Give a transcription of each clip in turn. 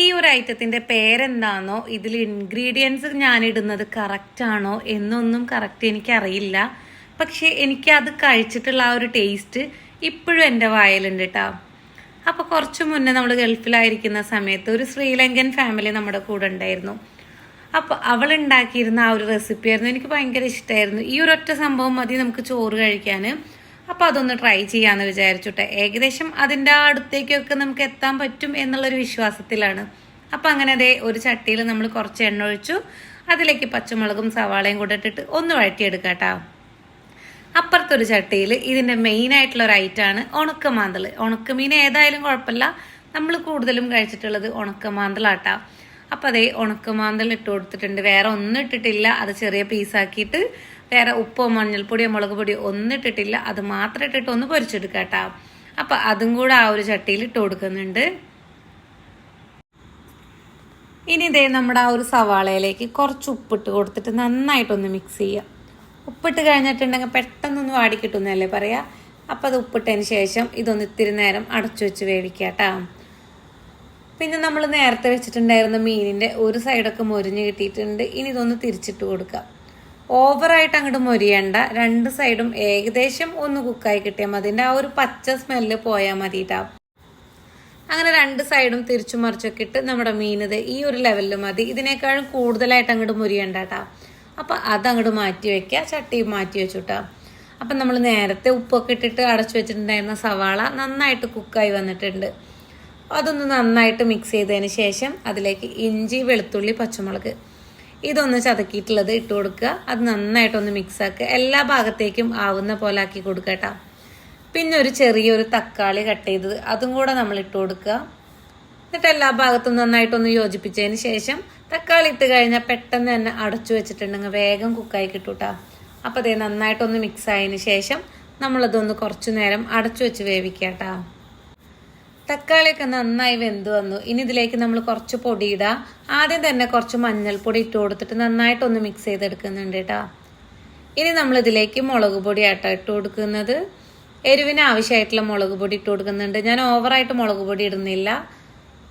ഈ ഒരു ഐറ്റത്തിന്റെ പേരെന്താണോ ഇതിൽ ഇൻഗ്രീഡിയൻസ് ഞാൻ ഇടുന്നത് കറക്റ്റ് ആണോ എന്നൊന്നും കറക്റ്റ് എനിക്കറിയില്ല. പക്ഷേ അത് കഴിച്ചിട്ടുള്ള ആ ഒരു ടേസ്റ്റ് ഇപ്പോഴും എന്റെ വായലുണ്ട് കേട്ടോ അപ്പോൾ കുറച്ച് മുന്നേ നമ്മൾ ഗൾഫിലായിരിക്കുന്ന സമയത്ത് ഒരു ശ്രീലങ്കൻ ഫാമിലി നമ്മുടെ കൂടെ ഉണ്ടായിരുന്നു. അപ്പോൾ അവൾ ഉണ്ടാക്കിയിരുന്ന ആ ഒരു റെസിപ്പി ആയിരുന്നു എനിക്ക് ഭയങ്കര ഇഷ്ടമായിരുന്നു ഈ ഒരൊറ്റ സംഭവം മതി നമുക്ക് ചോറ് കഴിക്കാൻ അപ്പോൾ അതൊന്ന് ട്രൈ ചെയ്യാമെന്ന് വിചാരിച്ചിട്ട്. ഏകദേശം അതിന്റെ അടുത്തേക്കൊക്കെ നമുക്ക് എത്താൻ പറ്റും എന്നുള്ളൊരു വിശ്വാസത്തിലാണ്. അപ്പം അങ്ങനെ അതേ ഒരു ചട്ടിയിൽ നമ്മൾ കുറച്ച് എണ്ണ ഒഴിച്ചു. അതിലേക്ക് പച്ചമുളകും സവാളയും കൂടെ ഇട്ടിട്ട് ഒന്ന് വഴറ്റിയെടുക്കാം കേട്ടോ അപ്പുറത്തൊരു ചട്ടിയിൽ ഇതിന്റെ മെയിൻ ആയിട്ടുള്ള ഒരു ഐറ്റാണ് ഉണക്കമാന്തൾ ഉണക്കമീൻ ഏതായാലും കുഴപ്പമില്ല. നമ്മൾ കൂടുതലും കഴിച്ചിട്ടുള്ളത് ഉണക്കമാന്തളാട്ടാ. അപ്പം അതേ ഉണക്കമാന്തൽ ഇട്ട് കൊടുത്തിട്ടുണ്ട്. വേറെ ഒന്നും ഇട്ടിട്ടില്ല. അത് ചെറിയ പീസാക്കിയിട്ട് വേറെ ഉപ്പോ മഞ്ഞൾപ്പൊടിയോ മുളക് പൊടിയോ ഒന്നും ഇട്ടിട്ടില്ല. അത് മാത്രം ഇട്ടിട്ട് ഒന്ന് പൊരിച്ചെടുക്കാം കേട്ടോ. അപ്പം അതും കൂടെ ആ ഒരു ചട്ടിയിൽ ഇട്ട് കൊടുക്കുന്നുണ്ട്. ഇനി ഇതേ നമ്മുടെ ആ ഒരു സവാളയിലേക്ക് കുറച്ച് ഉപ്പിട്ട് കൊടുത്തിട്ട് നന്നായിട്ടൊന്ന് മിക്സ് ചെയ്യുക ഉപ്പിട്ട് കഴിഞ്ഞിട്ടുണ്ടെങ്കിൽ പെട്ടെന്നൊന്ന് വാടി കിട്ടുന്നല്ലേ പറയാ. അപ്പം അത് ഉപ്പിട്ടതിന് ശേഷം ഇതൊന്ന് ഇത്തിരി നേരം അടച്ചു വെച്ച് വേവിക്കാം കേട്ടോ. പിന്നെ നമ്മൾ നേരത്തെ വെച്ചിട്ടുണ്ടായിരുന്ന മീനിന്റെ ഒരു സൈഡൊക്കെ മൊരിഞ്ഞ് കിട്ടിയിട്ടുണ്ട്. ഇനി ഇതൊന്ന് തിരിച്ചിട്ട് കൊടുക്കാം. ഓവറായിട്ട് അങ്ങോട്ട് മൊരിയണ്ട. രണ്ട് സൈഡും ഏകദേശം ഒന്ന് കുക്കായി കിട്ടിയാൽ മതി. ആ ഒരു പച്ച സ്മെല്ല് പോയാൽ മതി അങ്ങനെ രണ്ട് സൈഡും തിരിച്ചു മറിച്ചൊക്കെ ഇട്ട് നമ്മുടെ മീനത് ഈ ഒരു ലെവലിൽ മതി. ഇതിനേക്കാളും കൂടുതലായിട്ട് അങ്ങോട്ട് മുരിയണ്ട കേട്ടോ അപ്പം അതങ്ങോട്ട് മാറ്റി വയ്ക്കുക ചട്ടി മാറ്റി വെച്ചു കേട്ടോ അപ്പം നമ്മൾ നേരത്തെ ഉപ്പൊക്കെ ഇട്ടിട്ട് അടച്ചു വെച്ചിട്ടുണ്ടായിരുന്ന സവാള നന്നായിട്ട് കുക്കായി വന്നിട്ടുണ്ട്. അതൊന്ന് നന്നായിട്ട് മിക്സ് ചെയ്തതിന് ശേഷം അതിലേക്ക് ഇഞ്ചി വെളുത്തുള്ളി പച്ചമുളക് ഇതൊന്ന് ചതക്കിയിട്ടുള്ളത് ഇട്ട് കൊടുക്കുക. അത് നന്നായിട്ടൊന്ന് മിക്സ് ആക്കുക. എല്ലാ ഭാഗത്തേക്കും ആവുന്ന പോലെ ആക്കി കൊടുക്കുക കേട്ടോ പിന്നെ ഒരു ചെറിയൊരു തക്കാളി കട്ട് ചെയ്തത് അതും കൂടെ നമ്മൾ ഇട്ട് കൊടുക്കുക. എന്നിട്ട് എല്ലാ ഭാഗത്തും നന്നായിട്ടൊന്ന് യോജിപ്പിച്ചതിന് ശേഷം തക്കാളി ഇട്ട് കഴിഞ്ഞാൽ പെട്ടെന്ന് തന്നെ അടച്ചു വെച്ചിട്ടുണ്ടെങ്കിൽ വേഗം കുക്കായി കിട്ടൂട്ടാ അപ്പോൾ അതേ നന്നായിട്ടൊന്ന് മിക്സ് ആയതിന് ശേഷം നമ്മളതൊന്ന് കുറച്ചു നേരം അടച്ചു വെച്ച് വേവിക്കാട്ടാ തക്കാളിയൊക്കെ നന്നായി വെന്ത് വന്നു. ഇനി ഇതിലേക്ക് നമ്മൾ കുറച്ച് പൊടി ഇടാം. ആദ്യം തന്നെ കുറച്ച് മഞ്ഞൾപ്പൊടി ഇട്ട് കൊടുത്തിട്ട് നന്നായിട്ടൊന്ന് മിക്സ് ചെയ്തെടുക്കുന്നുണ്ട് കേട്ടോ. ഇനി നമ്മൾ ഇതിലേക്ക് മുളക് പൊടി ആട്ടോ ഇട്ട് കൊടുക്കുന്നത്. എരിവിന് ആവശ്യമായിട്ടുള്ള മുളക് പൊടി ഇട്ട് കൊടുക്കുന്നുണ്ട്. ഞാൻ ഓവറായിട്ട് മുളക് പൊടി ഇടുന്നില്ല.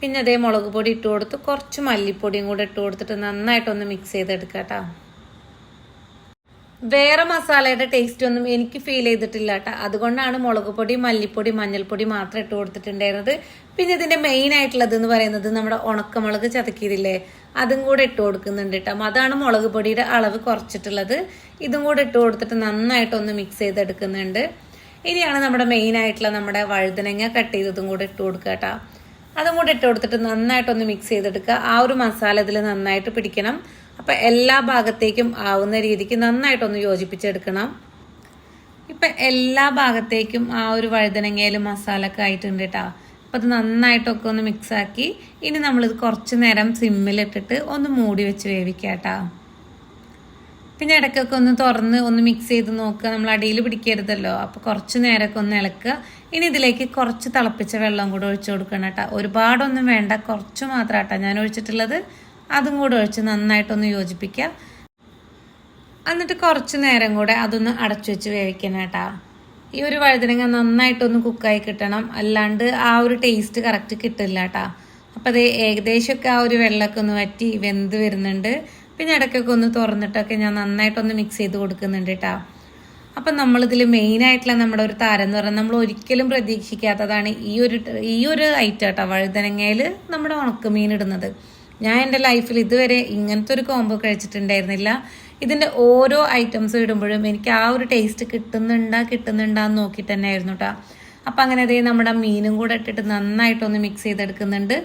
പിന്നെ അതേ മുളക് പൊടി ഇട്ട് കൊടുത്ത് കുറച്ച് മല്ലിപ്പൊടിയും കൂടെ ഇട്ട് കൊടുത്തിട്ട് നന്നായിട്ടൊന്ന് മിക്സ് ചെയ്തെടുക്കാം കേട്ടോ വേറെ മസാലയുടെ ടേസ്റ്റ് ഒന്നും എനിക്ക് ഫീൽ ചെയ്തിട്ടില്ല കേട്ടോ അതുകൊണ്ടാണ് മുളക് പൊടി മല്ലിപ്പൊടി മഞ്ഞൾപ്പൊടി മാത്രം ഇട്ട് കൊടുത്തിട്ടുണ്ടായിരുന്നത്. പിന്നെ ഇതിന്റെ മെയിൻ ആയിട്ടുള്ളത് എന്ന് പറയുന്നത് നമ്മുടെ ഉണക്കമുളക് ചതക്കിയതില്ലേ അതും കൂടെ ഇട്ട് കൊടുക്കുന്നുണ്ട് കേട്ടോ അതാണ് മുളക് പൊടിയുടെ അളവ് കുറച്ചിട്ടുള്ളത്. ഇതും കൂടെ ഇട്ട് കൊടുത്തിട്ട് നന്നായിട്ട് ഒന്ന് മിക്സ് ചെയ്തെടുക്കുന്നുണ്ട്. ഇനിയാണ് നമ്മുടെ മെയിൻ ആയിട്ടുള്ള നമ്മുടെ വഴുതനങ്ങ കട്ട് ചെയ്തതും കൂടെ ഇട്ട് കൊടുക്കുക കേട്ടോ അതും കൂടെ ഇട്ട് കൊടുത്തിട്ട് നന്നായിട്ടൊന്ന് മിക്സ് ചെയ്തെടുക്കുക. ആ ഒരു മസാല ഇതിൽ നന്നായിട്ട് പിടിക്കണം. അപ്പം എല്ലാ ഭാഗത്തേക്കും ആവുന്ന രീതിക്ക് നന്നായിട്ടൊന്ന് യോജിപ്പിച്ചെടുക്കണം. ഇപ്പം എല്ലാ ഭാഗത്തേക്കും ആ ഒരു വഴുതനങ്ങയിലും ഒക്കെ ആയിട്ടുണ്ട് കേട്ടോ അപ്പം അത് നന്നായിട്ടൊക്കെ ഒന്ന് മിക്സാക്കി ഇനി നമ്മളിത് കുറച്ച് നേരം സിമ്മിലിട്ടിട്ട് ഒന്ന് മൂടി വെച്ച് വേവിക്കാം കേട്ടോ പിന്നെ ഇടയ്ക്കൊക്കെ ഒന്ന് തുറന്ന് ഒന്ന് മിക്സ് ചെയ്ത് നോക്കുക. നമ്മൾ അടിയിൽ പിടിക്കരുതല്ലോ. അപ്പോൾ കുറച്ച് നേരമൊക്കെ ഒന്ന് ഇളക്കുക. ഇനി ഇതിലേക്ക് കുറച്ച് തിളപ്പിച്ച വെള്ളം കൂടെ ഒഴിച്ചു കൊടുക്കണം കേട്ടോ ഒരുപാടൊന്നും വേണ്ട. കുറച്ച് മാത്രം കേട്ടോ ഞാൻ ഒഴിച്ചിട്ടുള്ളത്. അതും കൂടെ ഒഴിച്ച് നന്നായിട്ടൊന്ന് യോജിപ്പിക്കുക. എന്നിട്ട് കുറച്ച് നേരം കൂടെ അതൊന്ന് അടച്ചു വെച്ച് വേവിക്കണം കേട്ടോ. ഈ ഒരു വഴുതനങ്ങ നന്നായിട്ടൊന്ന് കുക്കായി കിട്ടണം. അല്ലാണ്ട് ആ ഒരു ടേസ്റ്റ് കറക്റ്റ് കിട്ടില്ല കേട്ടോ. അപ്പോൾ അത് ഏകദേശമൊക്കെ ആ ഒരു വെള്ളമൊക്കെ ഒന്ന് വറ്റി വെന്ത് വരുന്നുണ്ട്. പിന്നെ ഇടയ്ക്കൊക്കെ ഒന്ന് തുറന്നിട്ടൊക്കെ ഞാൻ നന്നായിട്ടൊന്ന് മിക്സ് ചെയ്ത് കൊടുക്കുന്നുണ്ട് കേട്ടോ. അപ്പം നമ്മളിതിൽ മെയിനായിട്ടുള്ള നമ്മുടെ ഒരു താരം എന്ന് പറഞ്ഞാൽ നമ്മൾ ഒരിക്കലും പ്രതീക്ഷിക്കാത്തതാണ് ഈ ഒരു ഈ ഒരു ഐറ്റം കേട്ടോ വഴുതനങ്ങയിൽ നമ്മുടെ ഉണക്കമീൻ ഇടുന്നത്. ഞാൻ എന്റെ ലൈഫിൽ ഇതുവരെ ഇങ്ങനത്തെ ഒരു കോംബോ കഴിച്ചിട്ടുണ്ടായിരുന്നില്ല. ഇതിന്റെ ഓരോ ഐറ്റംസ് ഇടുമ്പോഴും എനിക്ക് ആ ഒരു ടേസ്റ്റ് കിട്ടുന്നുണ്ടാ കിട്ടുന്നുണ്ടാ എന്ന് നോക്കിയിട്ട് തന്നെ ആയിരുന്നു കേട്ടോ അപ്പം അങ്ങനെ അതേ നമ്മുടെ മീനും കൂടെ ഇട്ടിട്ട് നന്നായിട്ടൊന്ന് മിക്സ് ചെയ്തെടുക്കുന്നുണ്ട്.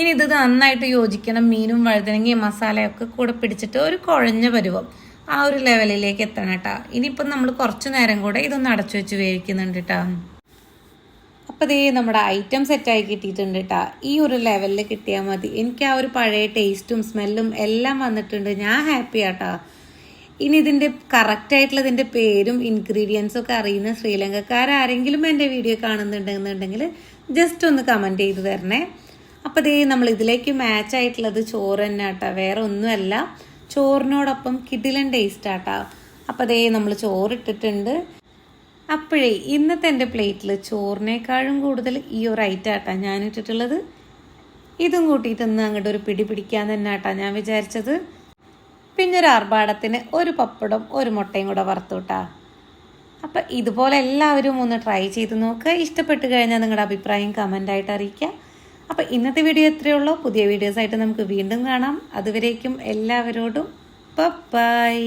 ഇനി ഇത് നന്നായിട്ട് യോജിക്കണം. മീനും വഴുതനങ്ങയും മസാലയൊക്കെ കൂടെ പിടിച്ചിട്ട് ഒരു കുഴഞ്ഞ പരുവം ആ ഒരു ലെവലിലേക്ക് എത്തണം കേട്ടോ ഇനിയിപ്പം നമ്മൾ കുറച്ച് നേരം കൂടെ ഇതൊന്ന് അടച്ചു വെച്ച് വേവിക്കുന്നുണ്ട് കേട്ടോ അപ്പോൾ ദേ നമ്മുടെ ഐറ്റം സെറ്റായി കിട്ടിയിട്ടുണ്ട് കേട്ടോ ഈ ഒരു ലെവലിൽ കിട്ടിയാൽ മതി. എനിക്ക് ആ ഒരു പഴയ ടേസ്റ്റും സ്മെല്ലും എല്ലാം വന്നിട്ടുണ്ട്. ഞാൻ ഹാപ്പി ആട്ടോ ഇനി ഇതിന്റെ കറക്റ്റായിട്ടുള്ള ഇതിന്റെ പേരും ഇൻഗ്രീഡിയൻസും ഒക്കെ അറിയുന്ന ശ്രീലങ്കക്കാരാരെങ്കിലും എന്റെ വീഡിയോ കാണുന്നുണ്ടെന്നുണ്ടെങ്കിൽ ജസ്റ്റ് ഒന്ന് കമന്റ് ചെയ്ത് തരണേ. അപ്പോൾ ഇതേ നമ്മൾ ഇതിലേക്ക് മാച്ച് ആയിട്ടുള്ളത് ചോറ് തന്നെ ആട്ടാ വേറെ ഒന്നുമല്ല. ചോറിനോടൊപ്പം കിടിലൻ ടേസ്റ്റ് ആട്ടാ അപ്പോൾ ദേ നമ്മൾ ചോറിട്ടിട്ടുണ്ട്. അപ്പോഴേ ഇന്നത്തെ എന്റെ പ്ലേറ്റിൽ ചോറിനേക്കാളും കൂടുതൽ ഈ ഒരു ഐറ്റം ആട്ടാ ഞാൻ ഇട്ടിട്ടുള്ളത്. ഇതും കൂട്ടിയിട്ട് ഇന്ന് അങ്ങോട്ട് ഒരു പിടി പിടിക്കാൻ തന്നെ ആട്ടാ ഞാൻ വിചാരിച്ചത്. പിന്നെ ഒരു ആർഭാടത്തിന് ഒരു പപ്പടം ഒരു മുട്ടയും കൂടെ വറുത്തുവിട്ടാ. അപ്പം ഇതുപോലെ എല്ലാവരും ഒന്ന് ട്രൈ ചെയ്ത് നോക്കുക ഇഷ്ടപ്പെട്ട് കഴിഞ്ഞാൽ നിങ്ങളുടെ അഭിപ്രായം കമന്റായിട്ട് അറിയിക്കുക. അപ്പം ഇന്നത്തെ വീഡിയോ എത്രയേ ഉള്ളൂ. പുതിയ വീഡിയോസായിട്ട് നമുക്ക് വീണ്ടും കാണാം. അതുവരേക്കും എല്ലാവരോടും ബൈ